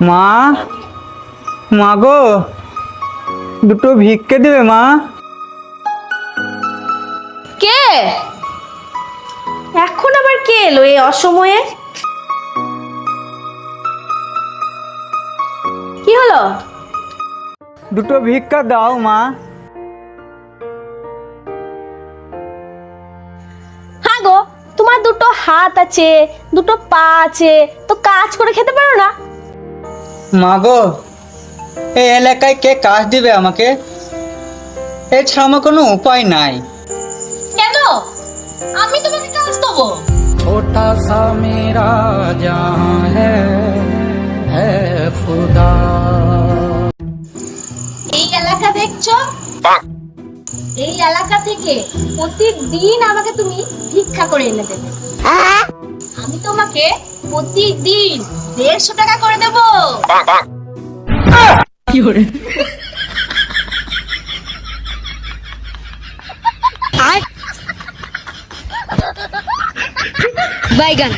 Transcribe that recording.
মা? মা গো দুটো ভিক্ষে দেবে মা? কে? এখন আবার কে এলো এই অসময়ে? কি হলো? দুটো ভিক্ষা দাও মা। হ্যাঁ গো তোমার দুটো হাত আছে দুটো পা আছে তো কাজ করে খেতে পারো না? মাগো এই এলাকায় কে কাজ দিবে আমাকে? এছাড়া আমার কোনো উপায় নাই। কেন? আমি তোমাকে কাজ দেবো। ছোটা সা মেরা জাহাঁ হ্যাঁ খুদা। এই এলাকা দেখছ? এই এলাকা থেকে প্রতিদিন আমাকে তুমি ভিক্ষা করে এনে দেবে। আমি তোমাকে প্রতিদিন দেড়শো টাকা করে দেবো। কি করে বাইগান